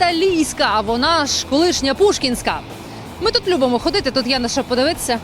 італійська, а вона ж колишня пушкінська. Ми тут любимо ходити, тут є на що подивитися.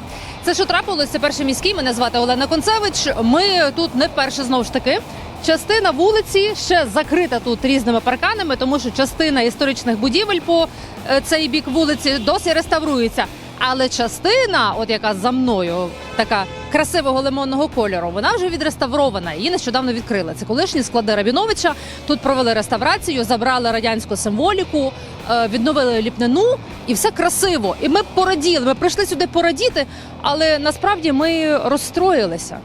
Це що трапилось? Це перший міський. Мене звати Олена Концевич. Ми тут не вперше знову ж таки. Частина вулиці ще закрита тут різними парканами, тому що частина історичних будівель по е, цей бік вулиці досі реставрується. Але частина, от яка за мною, така красивого лимонного кольору, вона вже відреставрована. Її нещодавно відкрили. Це колишні склади Рабіновича. Тут провели реставрацію, забрали радянську символіку, е, відновили ліпнину, і все красиво. І ми пораділи. Ми прийшли сюди порадіти, але насправді ми розстроїлися.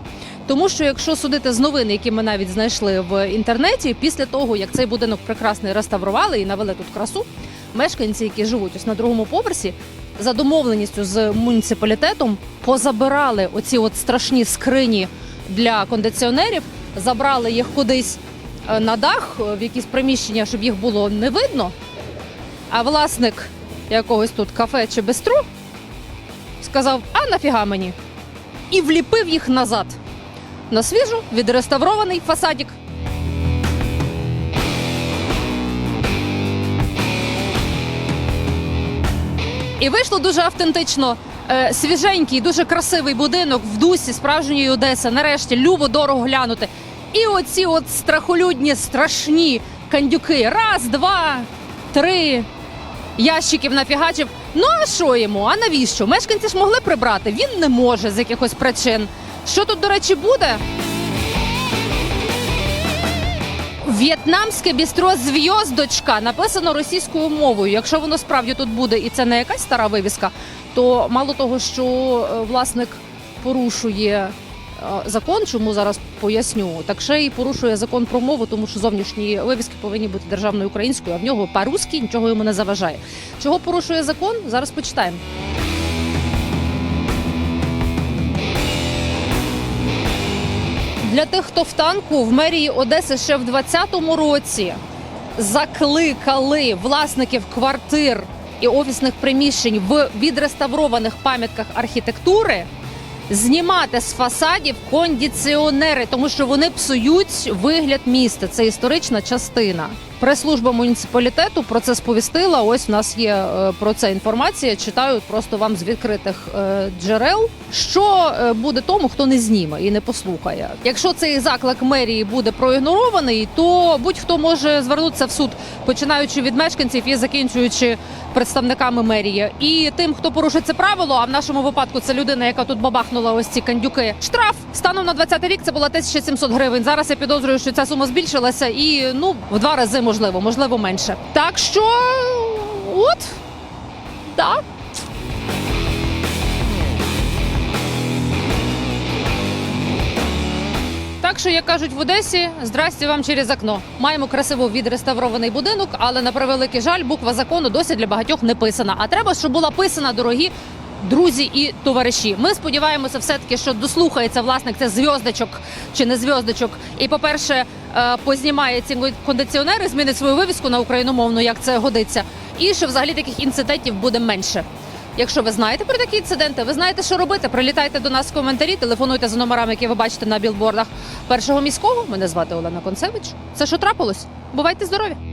Тому що якщо судити з новин, які ми навіть знайшли в інтернеті, після того як цей будинок прекрасний реставрували і навели тут красу, мешканці, які живуть ось на другому поверсі, за домовленістю з муніципалітетом позабирали оці от страшні скрині для кондиціонерів, забрали їх кудись е, на дах, е, в якісь приміщення, щоб їх було не видно. А власник якогось тут кафе чи бистру сказав: а нафіга мені? І вліпив їх назад на свіжу відреставрований фасадік. І вийшло дуже автентично. Е, Свіженький, дуже красивий будинок в дусі справжньої Одеси. Нарешті любо дорого глянути. І оці от страхолюдні, страшні кандюки. Раз, два, три ящиків нафігачив. Ну а що йому? А навіщо? Мешканці ж могли прибрати. Він не може з якихось причин. Що тут, до речі, буде? В'єтнамське бістро зв'єздочка написано російською мовою. Якщо воно справді тут буде, і це не якась стара вивіска, то мало того, що е, власник порушує е, закон, чому зараз поясню, так ще й порушує закон про мову, тому що зовнішні вивіски повинні бути державною українською, а в нього по-русски нічого йому не заважає. Чого порушує закон? Зараз почитаємо. Для тих, хто в танку в мерії Одеси ще в 2020 році закликали власників квартир і офісних приміщень в відреставрованих пам'ятках архітектури знімати з фасадів кондиціонери, тому що вони псують вигляд міста. Це історична частина. Прес-служба муніципалітету про це сповістила. Ось в нас є е, про це інформація. Читаю просто вам з відкритих е, джерел. Що е, буде тому, хто не зніме і не послухає. Якщо цей заклик мерії буде проігнорований, то будь-хто може звернутися в суд, починаючи від мешканців і закінчуючи представниками мерії. І тим, хто порушить це правило, а в нашому випадку це людина, яка тут бабахнула ось ці кандюки. Штраф станом на 20 рік це була 1700 гривень. Зараз я підозрюю, що ця сума збільшилася і ну в два рази можливо, можливо менше. Так що от так. Так що, як кажуть в Одесі, здрасте вам через окно. Маємо красиво відреставрований будинок, але на превеликий жаль, буква закону досі для багатьох не писана. А треба, щоб була писана, дорогі друзі і товариші. Ми сподіваємося, все таки, що дослухається власник це зв'яздочок чи не зв'яздочок. І, по-перше, е, познімає ці кондиціонери, змінить свою вивіску на україномовну, як це годиться. І що взагалі таких інцидентів буде менше. Якщо ви знаєте про такі інциденти, ви знаєте, що робити. Прилітайте до нас в коментарі, телефонуйте за номерами, які ви бачите на білбордах першого міського. Мене звати Олена Концевич. Це що трапилось? Бувайте здорові!